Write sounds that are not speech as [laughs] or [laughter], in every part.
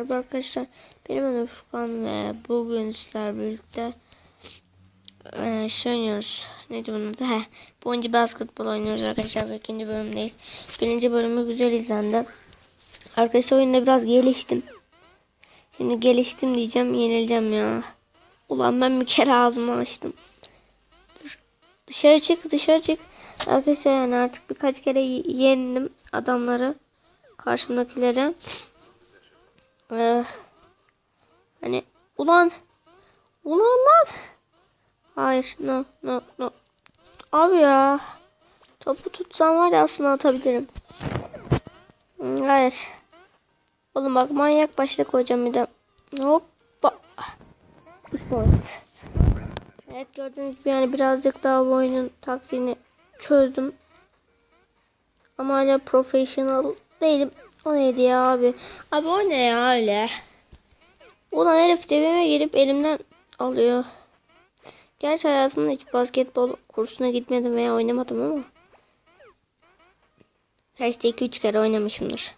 Merhaba arkadaşlar. Benim adım Furkan ve bugün sizlerle birlikte eee şey oynuyoruz. Neydi bunun adı? Heh. Bu basketbol oynuyoruz arkadaşlar ikinci bölümdeyiz. Birinci bölümü güzel izlendi. Arkadaşlar oyunda biraz geliştim. Şimdi geliştim diyeceğim yenileceğim ya. Ulan ben bir kere ağzımı açtım. Dur. Dışarı çık dışarı çık. Arkadaşlar yani artık birkaç kere yendim adamları. Karşımdakileri. Ee, hani ulan ulan lan! Hayır no no no. Abi ya topu tutsam var ya aslında atabilirim. Hmm, hayır. Oğlum bak manyak başlık koyacağım bir de. Hoppa! Evet gördüğünüz gibi yani birazcık daha bu oyunun taktiğini çözdüm. Ama hala professional değilim o neydi ya abi? Abi o ne ya öyle? Ulan herif cebime girip elimden alıyor. Gerçi hayatımda hiç basketbol kursuna gitmedim veya oynamadım ama. Ya işte 2-3 kere oynamışımdır.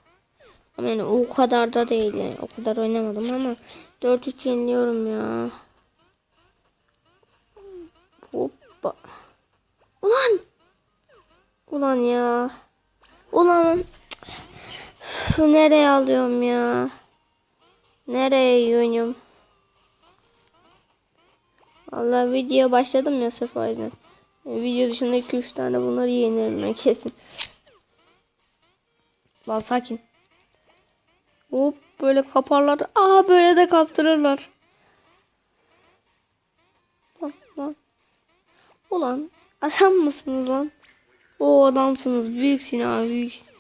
Ama yani o kadar da değil yani. O kadar oynamadım ama 4-3 yeniliyorum ya. Hoppa. Ulan. Ulan ya. Ulan. Nereye alıyorum ya? Nereye yiyorum? Valla video başladım ya sırf o yüzden. Video dışında 2-3 tane bunları yenilerim kesin. Lan sakin. Hop böyle kaparlar. Aa böyle de kaptırırlar. Lan lan. Ulan adam mısınız lan? O adamsınız. Büyüksün abi büyüksün.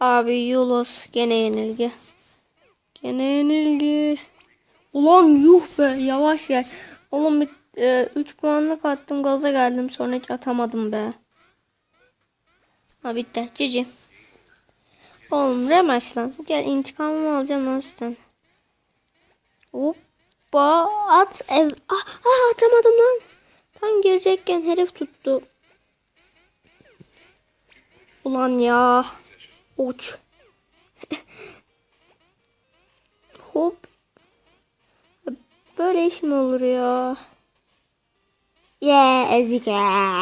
Abi Yulos gene yenilgi. Gene yenilgi. Ulan yuh be yavaş gel. Oğlum bir 3 puanlık attım gaza geldim sonra hiç atamadım be. Ha bitti cici. Oğlum remaç lan. Gel intikamımı alacağım lan sizden. Hoppa at ev. Ah, ah atamadım lan. Tam girecekken herif tuttu. Ulan ya. Uç. [laughs] Hop. Böyle iş mi olur ya? Yeah, ezik ya.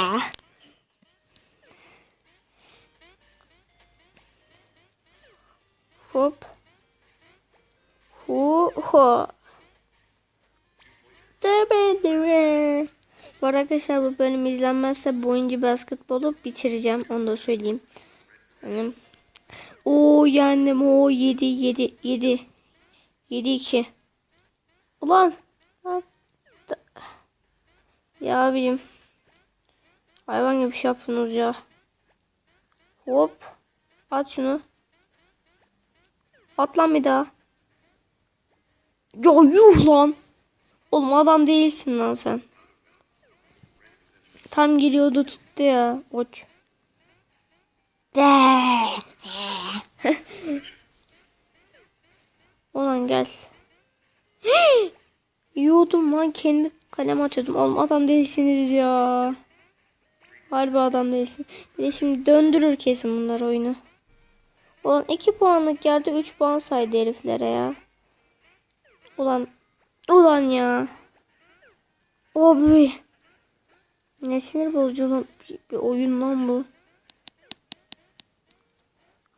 Hop. Hu ho. Bu arada arkadaşlar bu bölüm izlenmezse bu oyuncu basketbolu bitireceğim. Onu da söyleyeyim. Yani o yendim. O 7 7 7. 7 2. Ulan. Ya abicim. Hayvan gibi şey yapıyorsunuz ya. Hop. At şunu. At lan bir daha. Ya yuh lan. Oğlum adam değilsin lan sen. Tam giriyordu tuttu ya. Oç. De. [laughs] Ulan gel. Yiyordum lan kendi kalem açıyordum. Oğlum adam değilsiniz ya. Harbi adam değilsin. Bir de şimdi döndürür kesin bunlar oyunu. Ulan 2 puanlık yerde 3 puan saydı heriflere ya. Ulan. Ulan ya. Abi. Ne sinir bozucu bir oyun lan bu.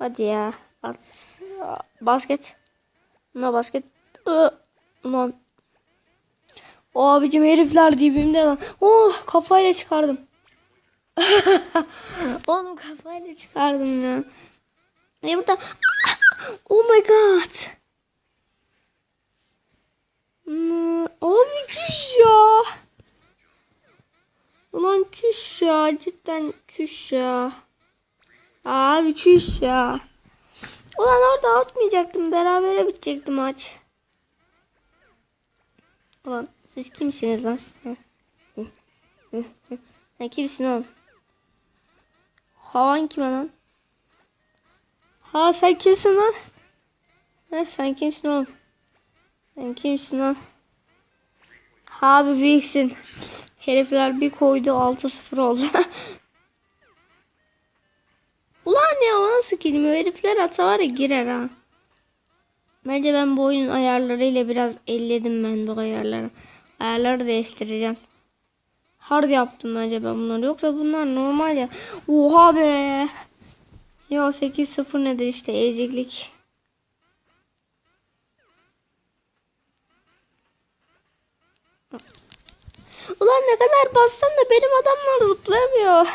Hadi ya. At. Basket. Buna basket. Ulan. O abicim herifler dibimde lan. Oh kafayla çıkardım. [laughs] Oğlum kafayla çıkardım ya. Ne burada? Oh my god. Hmm, abi çüş ya. Ulan çüş ya. Cidden çüş ya. Abi çüş ya. Ulan orada atmayacaktım. Berabere bitecekti maç. Ulan siz kimsiniz lan? Sen kimsin oğlum? Havan kime lan? Ha sen kimsin lan? Ha sen kimsin oğlum? Sen kimsin lan? Abi büyüksün. Herifler bir koydu 6-0 oldu. [laughs] Ya o nasıl girmiyor. Herifler atsa var ya girer ha. Bence ben bu oyunun ayarlarıyla biraz elledim ben bu ayarları. Ayarları değiştireceğim. Hard yaptım bence ben bunları. Yoksa bunlar normal ya. Oha be. Ya 8-0 nedir işte eziklik. Ulan ne kadar bassam da benim adamlar zıplayamıyor.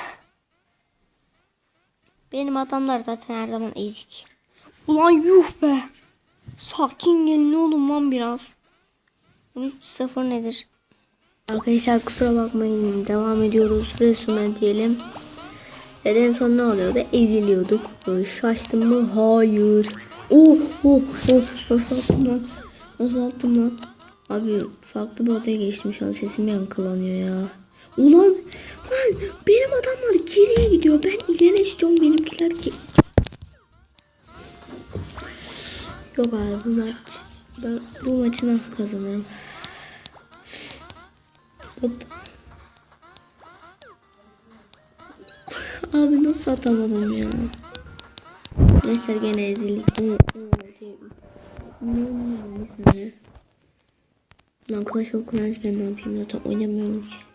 Benim adamlar zaten her zaman ezik. Ulan yuh be. Sakin gelin oğlum lan biraz. 3-0 nedir? Arkadaşlar kusura bakmayın. Devam ediyoruz. Resume diyelim. Ve en son ne oluyordu? Eziliyorduk. Şaştım mı? Hayır. Oh oh oh. Nasıl attım lan? Nasıl attım lan? Abi farklı bir odaya geçtim şu an sesim yankılanıyor ya. Ulan lan benim adamlar geriye gidiyor. Ben ileri benimkiler ki. Yok abi bu maç. Ben bu maçı nasıl kazanırım? Hop. Abi nasıl atamadım ya? Neyse gene ezildik. Lan Clash of Clans ben ne yapayım zaten oynamıyorum ki.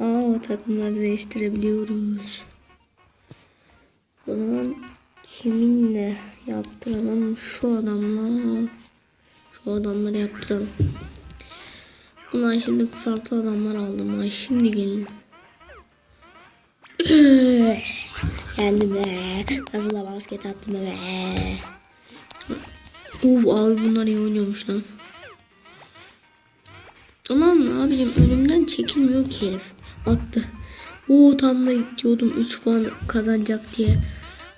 Aa takımları değiştirebiliyoruz. Zaman kiminle yaptıralım? Şu adamla. Şu adamları yaptıralım. Ulan şimdi farklı adamlar aldım. Ay şimdi gelin. [clears throat] Geldim be. Nasıl basket attım be. Uf abi bunlar iyi oynuyormuş lan. Ulan abicim önümden çekilmiyor ki herif. Attı. Oo tam da diyordum 3 puan kazanacak diye.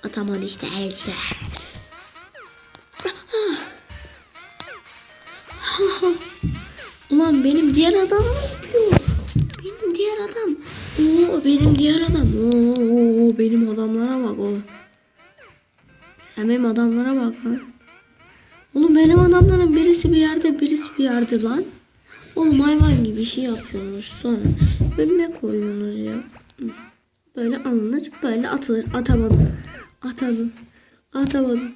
Atamadı işte ezbe. Ulan benim diğer adam? Benim diğer adam. Oo benim diğer adam. Oo, benim adamlara bak o. Hem benim adamlara bak lan. Oğlum benim adamların birisi bir yerde birisi bir yerde lan. Oğlum hayvan gibi şey yapıyorsunuz sonra önüne koyuyorsunuz ya. Böyle alınır böyle atılır. Atamadım. Atamadım. Atamadım.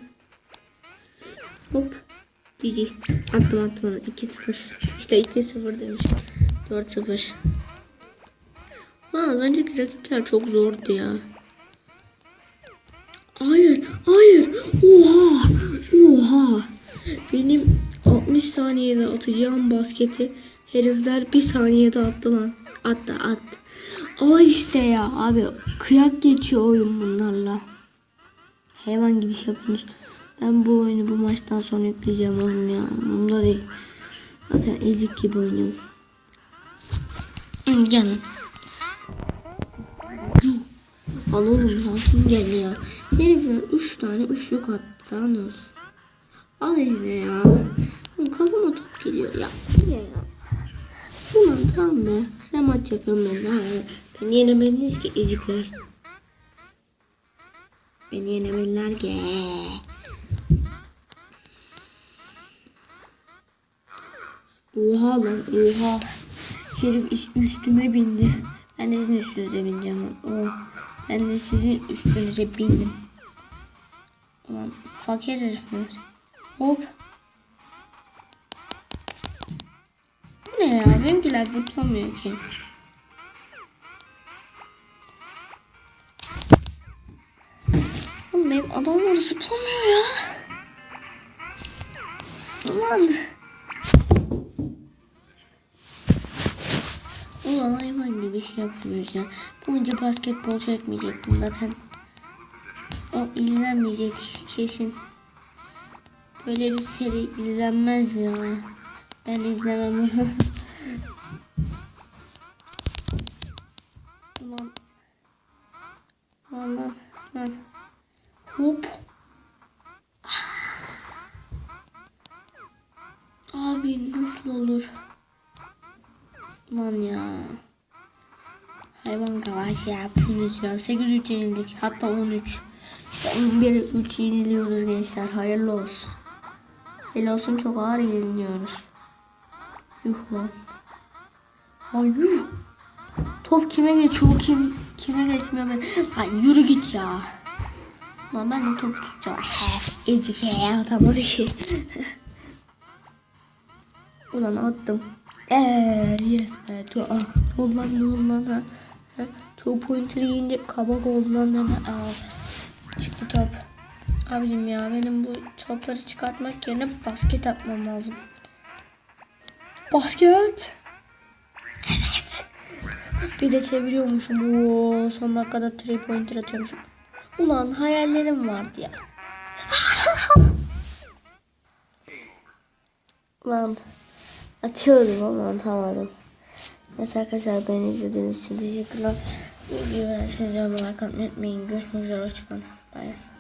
Hop. GG. Attım attım. 2-0. İşte 2-0 demiş. 4-0. Aa, az önceki rakipler çok zordu ya. Hayır, hayır. Oha, oha. Benim 60 saniyede atacağım basketi herifler bir saniyede attı lan. Attı, attı. O işte ya abi. Kıyak geçiyor oyun bunlarla. Hayvan gibi şey yapıyorsunuz. Ben bu oyunu bu maçtan sonra yükleyeceğim oğlum ya. Bunda değil. Zaten ezik gibi oynuyorum. Canım. Al oğlum hakim geldi ya. Herifler 3 tane üçlük attı. Al işte ya. Kafama top geliyor ya. Ya ya. Ulan tamam be. Remat yapıyorum ben daha. Beni yenemediniz ki ezikler. Beni yenemediler ki. Oha lan oha. Herif üstüme bindi. Ben de sizin üstünüze bineceğim. Oh. Ben de sizin üstünüze bindim. Ulan fakir herifler. Hop. Ne ya? Benimkiler zıplamıyor ki. Oğlum benim adamlar zıplamıyor ya. Ulan. Ulan hayvan gibi şey yapıyoruz ya. Bu önce basketbol çekmeyecektim zaten. O izlenmeyecek kesin. Böyle bir seri izlenmez ya. Ben izlemem. Lan lan lan. Hop. Abi nasıl olur? Lan ya. Hayvan kavaş ya. Yapıyoruz ya. 8-3 yenildik. Hatta 13. İşte 11 3 yeniliyoruz gençler. Hayırlı olsun. Hayırlı olsun çok ağır yeniliyoruz. Yuh lan. Hayır. Top kime geçiyor? Kim kime geçmiyor? Ben... Ay yürü git ya. Lan ben de topu tutacağım. Ezik he atamadı ki. Ulan attım. Eee yes be. Tu ah. Ne oldu lan ne oldu lan ha? ha? Two pointer yiyince kabak oldu lan deme. Aa. Çıktı top. Abicim ya benim bu topları çıkartmak yerine basket atmam lazım. Basket. Evet. Bir de çeviriyormuşum. Oo, son dakikada 3 pointer atıyormuşum. Ulan hayallerim vardı ya. [laughs] Ulan atıyordum ama atamadım. Neyse arkadaşlar beni izlediğiniz için teşekkürler. Videoyu beğendiyseniz like atmayı unutmayın. Görüşmek üzere. Hoşçakalın. Bye.